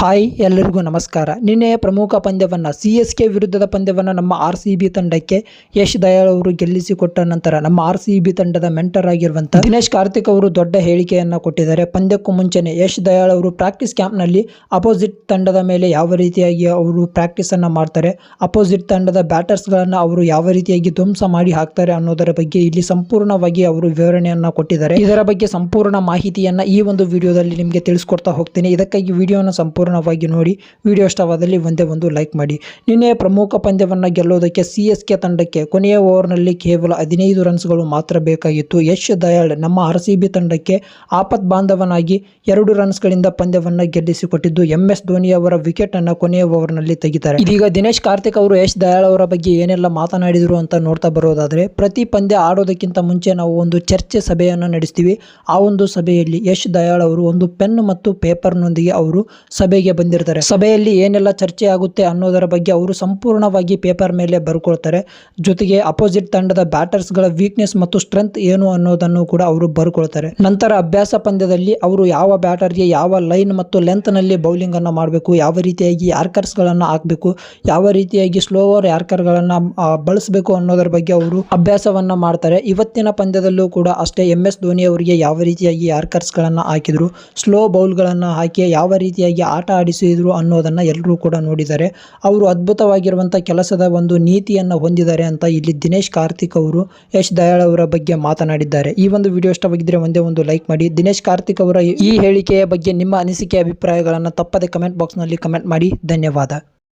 Hi, ಎಲ್ಲರಿಗೂ ನಮಸ್ಕಾರ. ನಿನ್ನೆಯ ಪ್ರಮುಖ ಪಂದ್ಯವನ್ನು ಸಿ ಎಸ್ ಕೆ ವಿರುದ್ಧದ ಪಂದ್ಯವನ್ನು ನಮ್ಮ ಆರ್ ಸಿ ಬಿ ತಂಡಕ್ಕೆ ಯಶ್ ದಯಾಳ್ ಅವರು ಗೆಲ್ಲಿಸಿಕೊಟ್ಟ ನಂತರ ನಮ್ಮ ಆರ್ ಸಿ ಬಿ ತಂಡದ ಮೆಂಟರ್ ಆಗಿರುವಂಥ ದಿನೇಶ್ ಕಾರ್ತಿಕ್ ಅವರು ದೊಡ್ಡ ಹೇಳಿಕೆಯನ್ನು ಕೊಟ್ಟಿದ್ದಾರೆ. ಪಂದ್ಯಕ್ಕೂ ಮುಂಚೆನೆ ಯಶ್ ದಯಾಳ್ ಅವರು ಪ್ರಾಕ್ಟೀಸ್ ಕ್ಯಾಂಪ್ನಲ್ಲಿ ಅಪೋಸಿಟ್ ತಂಡದ ಮೇಲೆ ಯಾವ ರೀತಿಯಾಗಿ ಅವರು ಪ್ರಾಕ್ಟೀಸ್ ಅನ್ನ ಮಾಡ್ತಾರೆ, ಅಪೋಸಿಟ್ ತಂಡದ ಬ್ಯಾಟರ್ಸ್ಗಳನ್ನು ಅವರು ಯಾವ ರೀತಿಯಾಗಿ ಧ್ವಂಸ ಮಾಡಿ ಹಾಕ್ತಾರೆ ಅನ್ನೋದರ ಬಗ್ಗೆ ಇಲ್ಲಿ ಸಂಪೂರ್ಣವಾಗಿ ಅವರು ವಿವರಣೆಯನ್ನು ಕೊಟ್ಟಿದ್ದಾರೆ. ಇದರ ಬಗ್ಗೆ ಸಂಪೂರ್ಣ ಮಾಹಿತಿಯನ್ನು ಈ ಒಂದು ವಿಡಿಯೋದಲ್ಲಿ ನಿಮಗೆ ತಿಳಿಸ್ಕೊಡ್ತಾ ಹೋಗ್ತೀನಿ. ಇದಕ್ಕಾಗಿ ವಿಡಿಯೋನ ಸಂಪೂರ್ಣವಾಗಿ ನೋಡಿ. ವಿಡಿಯೋ ಇಷ್ಟವಾದಲ್ಲಿ ಒಂದೇ ಒಂದು ಲೈಕ್ ಮಾಡಿ. ನಿನ್ನೆ ಪ್ರಮುಖ ಪಂದ್ಯವನ್ನು ಗೆಲ್ಲೋದಕ್ಕೆ ಸಿ ಕೆ ತಂಡಕ್ಕೆ ಕೊನೆಯ ಓವರ್ನಲ್ಲಿ ಕೇವಲ ಹದಿನೈದು ರನ್ಸ್ಗಳು ಮಾತ್ರ ಬೇಕಾಗಿತ್ತು. ಯಶ್ ದಯಾಳ್ ನಮ್ಮ ಆರ್ ತಂಡಕ್ಕೆ ಆಪತ್ ಬಾಂಧವನಾಗಿ ಎರಡು ರನ್ಸ್ಗಳಿಂದ ಪಂದ್ಯವನ್ನು ಗೆಲ್ಲಿಸಿಕೊಟ್ಟಿದ್ದು. ಎಂ ಎಸ್ ಧೋನಿ ಅವರ ವಿಕೆಟ್ ಅನ್ನು ಕೊನೆಯ ಓವರ್ನಲ್ಲಿ ತೆಗಿತಾರೆ. ಇದೀಗ ದಿನೇಶ್ ಕಾರ್ತಿಕ್ ಅವರು ಯಶ್ ದಯಾಳ್ ಅವರ ಬಗ್ಗೆ ಏನೆಲ್ಲ ಮಾತನಾಡಿದರು ಅಂತ ನೋಡ್ತಾ ಬರೋದಾದರೆ, ಪ್ರತಿ ಪಂದ್ಯ ಆಡೋದಕ್ಕಿಂತ ಮುಂಚೆ ನಾವು ಒಂದು ಚರ್ಚೆ ಸಭೆಯನ್ನು ನಡೆಸ್ತೀವಿ. ಆ ಒಂದು ಸಭೆಯಲ್ಲಿ ಯಶ್ ದಯಾಳ್ ಅವರು ಒಂದು ಪೆನ್ ಮತ್ತು ಪೇಪರ್ನೊಂದಿಗೆ ಅವರು ಸಭೆಗೆ ಬಂದಿರ್ತಾರೆ. ಸಭೆಯಲ್ಲಿ ಏನೆಲ್ಲ ಚರ್ಚೆ ಆಗುತ್ತೆ ಅನ್ನೋದರ ಬಗ್ಗೆ ಅವರು ಸಂಪೂರ್ಣವಾಗಿ ಪೇಪರ್ ಮೇಲೆ ಬರ್ಕೊಳ್ತಾರೆ. ಜೊತೆಗೆ ಅಪೋಸಿಟ್ ತಂಡದ ಬ್ಯಾಟರ್ಸ್ಗಳ ವೀಕ್ನೆಸ್ ಮತ್ತು ಸ್ಟ್ರೆಂತ್ ಏನು ಅನ್ನೋದನ್ನು ಕೂಡ ಅವರು ಬರ್ಕೊಳ್ತಾರೆ. ನಂತರ ಅಭ್ಯಾಸ ಪಂದ್ಯದಲ್ಲಿ ಅವರು ಯಾವ ಬ್ಯಾಟರ್ಗೆ ಯಾವ ಲೈನ್ ಮತ್ತು ಲೆಂತ್ನಲ್ಲಿ ಬೌಲಿಂಗ್ ಅನ್ನು ಮಾಡಬೇಕು, ಯಾವ ರೀತಿಯಾಗಿ ಯಾರ್ಕರ್ಸ್ ಗಳನ್ನ ಹಾಕಬೇಕು, ಯಾವ ರೀತಿಯಾಗಿ ಸ್ಲೋವರ್ ಯಾರ್ಕರ್ ಗಳನ್ನ ಬಳಸಬೇಕು ಅನ್ನೋದರ ಬಗ್ಗೆ ಅವರು ಅಭ್ಯಾಸವನ್ನ ಮಾಡ್ತಾರೆ. ಇವತ್ತಿನ ಪಂದ್ಯದಲ್ಲೂ ಕೂಡ ಅಷ್ಟೇ ಎಂ ಎಸ್ ಧೋನಿ ಅವರಿಗೆ ಯಾವ ರೀತಿಯಾಗಿ ಯಾರ್ಕರ್ಸ್ ಗಳನ್ನ ಹಾಕಿದ್ರು ಸ್ಲೋ ಬೌಲ್ ಗಳನ್ನ ಹಾಕಿ, ಯಾವ ರೀತಿಯಾಗಿ ಆಟ ಆಡಿಸಿದ್ರು ಅನ್ನೋದನ್ನ ಎಲ್ಲರೂ ಕೂಡ ನೋಡಿದ್ದಾರೆ. ಅವರು ಅದ್ಭುತವಾಗಿರುವಂಥ ಕೆಲಸದ ಒಂದು ನೀತಿಯನ್ನು ಹೊಂದಿದ್ದಾರೆ ಅಂತ ಇಲ್ಲಿ ದಿನೇಶ್ ಕಾರ್ತಿಕ್ ಅವರು, ಯಶ್ ದಯಾಳ್ ಅವರ ಬಗ್ಗೆ ಮಾತನಾಡಿದ್ದಾರೆ. ಈ ಒಂದು ವಿಡಿಯೋ ಇಷ್ಟವಾಗಿದ್ದರೆ ಒಂದೇ ಒಂದು ಲೈಕ್ ಮಾಡಿ. ದಿನೇಶ್ ಕಾರ್ತಿಕ್ ಅವರ ಈ ಹೇಳಿಕೆಯ ಬಗ್ಗೆ ನಿಮ್ಮ ಅನಿಸಿಕೆ, ಅಭಿಪ್ರಾಯಗಳನ್ನು ತಪ್ಪದೆ ಕಮೆಂಟ್ ಬಾಕ್ಸ್ನಲ್ಲಿ ಕಮೆಂಟ್ ಮಾಡಿ. ಧನ್ಯವಾದ.